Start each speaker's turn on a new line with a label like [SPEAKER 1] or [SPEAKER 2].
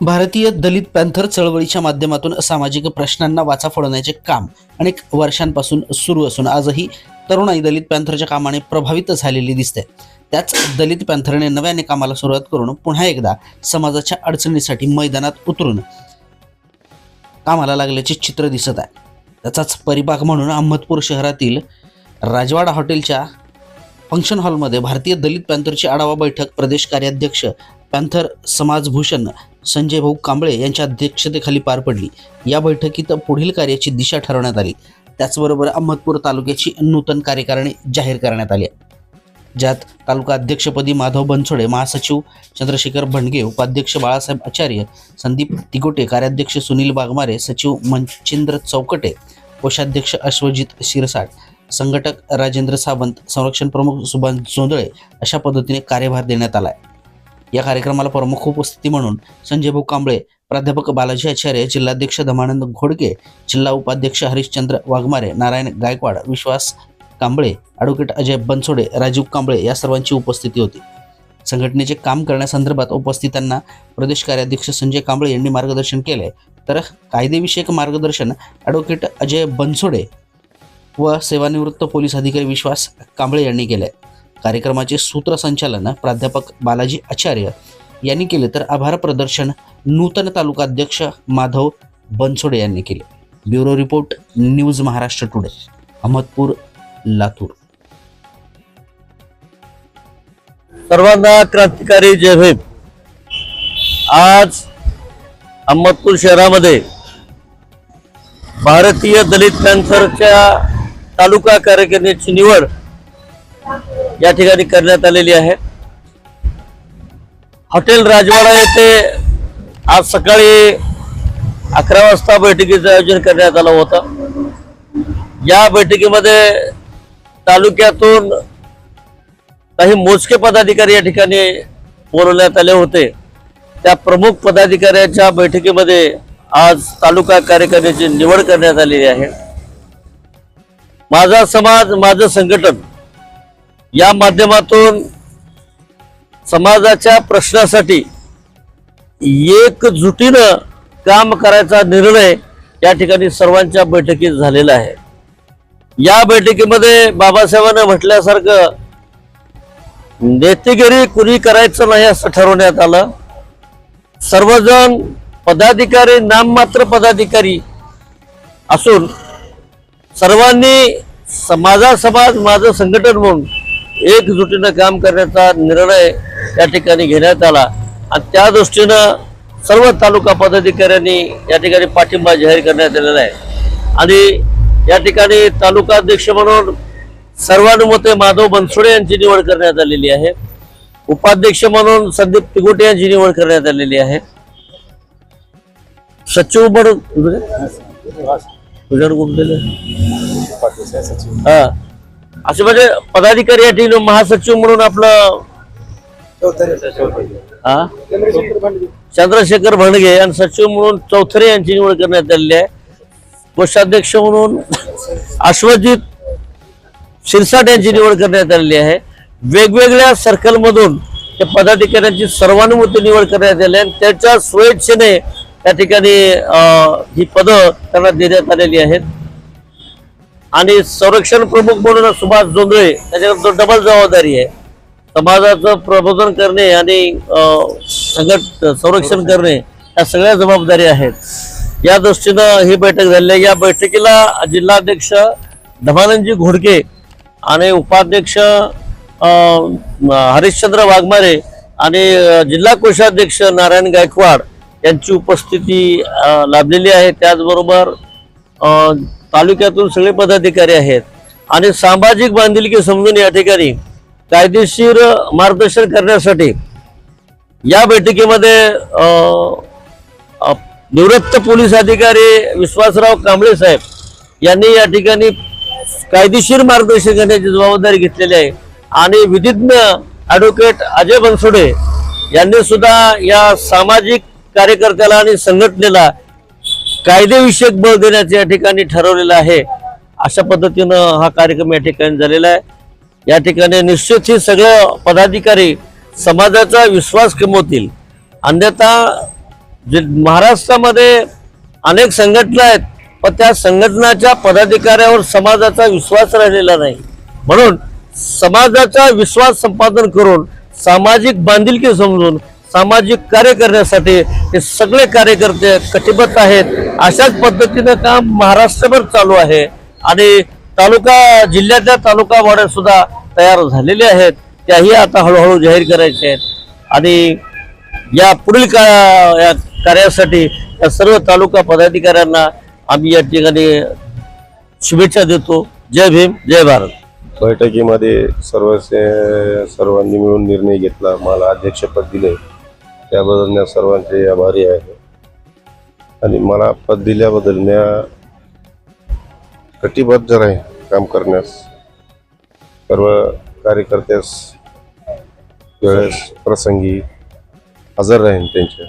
[SPEAKER 1] भारतीय दलित पॅन्थर चळवळीच्या माध्यमातून सामाजिक प्रश्नांना वाचा फोडण्याचे काम अनेक वर्षांपासून सुरू असून आजही तरुणाई दलित पॅन्थरच्या कामाने प्रभावित झालेली दिसते. त्याच दलित पॅन्थरने नव्याने कामाला सुरुवात करून पुन्हा एकदा समाजाच्या अडचणीसाठी मैदानात उतरून कामाला लागल्याचे चित्र दिसत आहे. त्याचाच परिपाक म्हणून अहमदपूर शहरातील राजवाडा हॉटेलच्या फंक्शन हॉलमध्ये भारतीय दलित पॅन्थरची आढावा बैठक प्रदेश कार्याध्यक्ष पॅन्थर समाजभूषण संजय भाऊ कांबळे यांच्या अध्यक्षतेखाली पार पडली. या बैठकीत पुढील कार्याची दिशा ठरवण्यात आली. त्याचबरोबर अहमदपूर तालुक्याची नूतन कार्यकारिणी जाहीर करण्यात आली. ज्यात तालुका अध्यक्षपदी माधव बनसोडे महासचिव चंद्रशेखर भंडगे उपाध्यक्ष बाळासाहेब आचार्य संदीप तिगोटे कार्याध्यक्ष सुनील बागमारे सचिव मनचिंद्र चौकटे कोषाध्यक्ष अश्वजित शिरसाट संघटक राजेंद्र सावंत संरक्षण प्रमुख सुभाष जोंधळे अशा पद्धतीने कार्यभार देण्यात आला आहे या कार्यक्रमाला प्रमुख उपस्थिती म्हणून संजय भाऊ कांबळे प्राध्यापक बालाजी आचार्य जिल्हाध्यक्ष धमानंद घोडके जिल्हा उपाध्यक्ष हरिश्चंद्र वाघमारे नारायण गायकवाड विश्वास कांबळे ॲडव्होकेट अजय बनसोडे राजीव कांबळे या सर्वांची उपस्थिती होती. संघटनेचे काम करण्यासंदर्भात उपस्थितांना प्रदेश कार्याध्यक्ष संजय कांबळे यांनी मार्गदर्शन केले. तर कायदेविषयक मार्गदर्शन ॲडव्होकेट अजय बनसोडे व सेवानिवृत्त पोलीस अधिकारी विश्वास कांबळे यांनी केले. कार्यक्रमाचे सूत्रसंचालन प्राध्यापक बालाजी आचार्य यांनी केले तर आभार प्रदर्शन नूतन तालुकाध्यक्ष माधव बनसोडे यांनी केले. Bureau report news Maharashtra today Ahmadpur Latur.
[SPEAKER 2] सर्वांना क्रांतिकारी जय भीम. आज अहमदपूर शहरामध्ये भारतीय दलित पॅन्थरच्या तालुका कार्यकारिणीची निवड या ठिकाणी करण्यात आलेली आहे. हॉटेल राजवाडा येथे आज सकाळी अकरा वाजता बैठकीचं आयोजन करण्यात आलं होतं. या बैठकीमध्ये तालुक्यातून काही मोजके पदाधिकारी या ठिकाणी बोलवण्यात आले होते. त्या प्रमुख पदाधिकाऱ्यांच्या बैठकीमध्ये आज तालुका कार्यकारिणीची निवड करण्यात आलेली आहे. माझा समाज माझं संघटन या माध्यमातून समाजाच्या प्रश्नासाठी एकजुटीनं काम करायचा निर्णय या ठिकाणी सर्वांच्या बैठकीत झालेला आहे. या बैठकीमध्ये बाबासाहेबांना म्हटल्यासारखं नेतेगिरी कुणी करायचं नाही असं ठरवण्यात आलं. सर्वजण पदाधिकारी नाममात्र पदाधिकारी असून सर्वांनी समाजा समाज माझं संघटन म्हणून एकजुटीनं काम करण्याचा निर्णय या ठिकाणी घेण्यात आला. आणि त्या दृष्टीनं सर्व तालुका पदाधिकाऱ्यांनी या ठिकाणी पाठिंबा जाहीर करण्यात आलेला आहे. आणि या ठिकाणी तालुका अध्यक्ष म्हणून सर्वानुमते माधव बनसोडे यांची निवड करण्यात आलेली आहे. उपाध्यक्ष म्हणून संदीप तिगोटे यांची निवड करण्यात आलेली आहे. सचिव म्हणून? हा असे म्हणजे पदाधिकारी या ठिकाणी महासचिव म्हणून आपलं हा? चंद्रशेखर भंडगे आणि सचिव म्हणून चौथरे यांची निवड करण्यात आलेली आहे. कोषाध्यक्ष म्हणून अश्वजित शिरसाट यांची निवड करण्यात आलेली आहे. वेगवेगळ्या सर्कलमधून त्या पदाधिकाऱ्यांची सर्वानुमते निवड करण्यात आली आहे. आणि त्याच्या स्वेच्छेने त्या ठिकाणी ही पदं त्यांना देण्यात आलेली आहेत. आणि संरक्षण प्रमुख म्हणून सुभाष जोंधळे त्याच्यानंतर डबल जबाबदारी आहे. समाजाचं प्रबोधन करणे आणि संघट संरक्षण करणे या सगळ्या जबाबदारी आहेत. या दृष्टीनं ही बैठक झाली आहे. या बैठकीला जिल्हाध्यक्ष धमानंदजी घोडके आणि उपाध्यक्ष हरिश्चंद्र वाघमारे आणि जिल्हा कोषाध्यक्ष नारायण गायकवाड यांची उपस्थिती लाभलेली आहे. त्याचबरोबर तालुक्यातून सगळे पदाधिकारी आहेत. आणि सामाजिक बांधिलकी समजून या ठिकाणी कायदेशीर मार्गदर्शन करण्यासाठी या बैठकीमध्ये निवृत्त पोलीस अधिकारी विश्वासराव कांबळे साहेब यांनी या ठिकाणी कायदेशीर मार्गदर्शन करण्याची जबाबदारी घेतलेली आहे. आणि विधिज्ञ ॲडव्होकेट अजय बनसोडे यांनी सुद्धा या सामाजिक कार्यकर्त्याला आणि संघटनेला कायदेविषयक बळ देण्याचं या ठिकाणी ठरवलेलं आहे. अशा पद्धतीनं हा कार्यक्रम या ठिकाणी झालेला आहे. या ठिकाणी निश्चित ही सगळे पदाधिकारी समाजाचा विश्वास कमवतील. अन्यथा जे महाराष्ट्रामध्ये अनेक संघटना आहेत पण त्या संघटनाच्या पदाधिकाऱ्यावर समाजाचा विश्वास राहिलेला नाही. म्हणून समाजाचा विश्वास संपादन करून सामाजिक बांधिलकी समजून सामाजिक कार्य करण्यासाठी हे सगळे कार्यकर्ते कटिबद्ध आहेत. अशाच पद्धतीनं काम महाराष्ट्रभर चालू आहे. आणि तालुका जिल्ह्यातल्या तालुका वाड्या सुद्धा तयार झालेले आहेत. त्याही आता हळूहळू जाहीर करायचे आहेत. आणि या पुढील का या कार्यासाठी या सर्व तालुका पदाधिकाऱ्यांना आम्ही या ठिकाणी शुभेच्छा देतो. जय भीम जय भारत.
[SPEAKER 3] बैठकीमध्ये सर्व सर्वांनी मिळून निर्णय घेतला. मला अध्यक्षपद दिले. त्याबद्दल सर्वांचे आभारी आहे. आणि मला पद दिल्याबद्दल म्या कटिबद्ध आहे काम करण्यास. सर्व कार्यकर्त्यास वेळेस प्रसंगी हजर राहीन त्यांच्या.